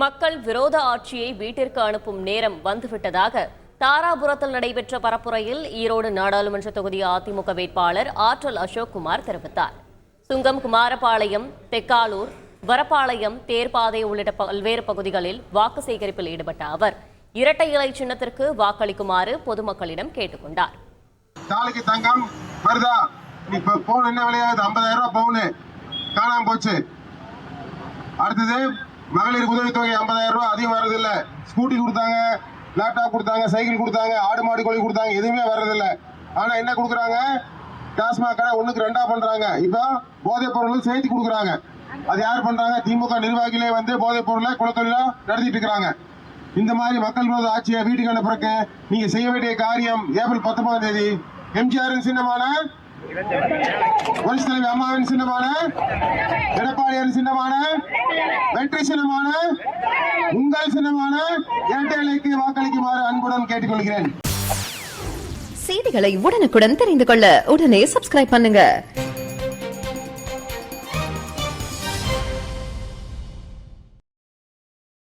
மக்கள் விரோத ஆட்சியை வீட்டிற்கு அனுப்பும் நேரம் வந்துவிட்டதாக தாராபுரத்தில் நடைபெற்ற பரப்புரையில் ஈரோடு நாடாளுமன்ற தொகுதி அதிமுக வேட்பாளர் ஆற்றல் அசோக்குமார் தெரிவித்தார். சுங்கம் குமாரபாளையம் தெக்காலூர் வரப்பாளையம் தேர்பாதை உள்ளிட்ட பல்வேறு பகுதிகளில் வாக்கு சேகரிப்பில் ஈடுபட்ட அவர் இரட்டை இலை சின்னத்திற்கு வாக்களிக்குமாறு பொதுமக்களிடம் கேட்டுக்கொண்டார். நாளைக்கு தங்கம் வருதா? இப்ப என்ன விலையாகுது ஐம்பதாயிரம் ரூபாய் காணாம போச்சு. அடுத்தது மகளிர் உதவித்தொகை ஐம்பதாயிரம் ரூபாய். அதிகம் வர்றதில்ல. ஸ்கூட்டி கொடுத்தாங்க லேப்டாப் கொடுத்தாங்க சைக்கிள் கொடுத்தாங்க ஆடு மாடு கோழி கொடுத்தாங்க எதுவுமே வர்றதில்ல. ஆனா என்ன கொடுக்குறாங்க? டாஸ்மாக் கடை ஒண்ணுக்கு ரெண்டா பண்றாங்க. இப்போ போதைப் பொருள் சேர்த்து கொடுக்குறாங்க. அது யார் பண்றாங்க? திமுக நிர்வாகிகளே வந்து போதைப் பொருளை குலத்தொழிலா நடத்திட்டு இருக்கிறாங்க. இந்த மாதிரி மக்கள் விரோத ஆட்சியை வீட்டுக்கு அனுப்புறக்கு நீங்க செய்ய வேண்டிய காரியம் ஏப்ரல் பத்தொன்பதாம் தேதி. எம்ஜிஆரின் சின்னமான புரட்சித் தலைவி அம்மாவின் சின்னமான எடப்பாடியாரின் சின்னமான வெற்றி சின்னமான உங்கள் சின்னமான இரட்டை வாக்களிக்குமாறு அன்புடன் கேட்டுக்கொள்கிறேன். செய்திகளை உடனுக்குடன் தெரிந்து கொள்ள உடனே சப்ஸ்கிரைப் பண்ணுங்க.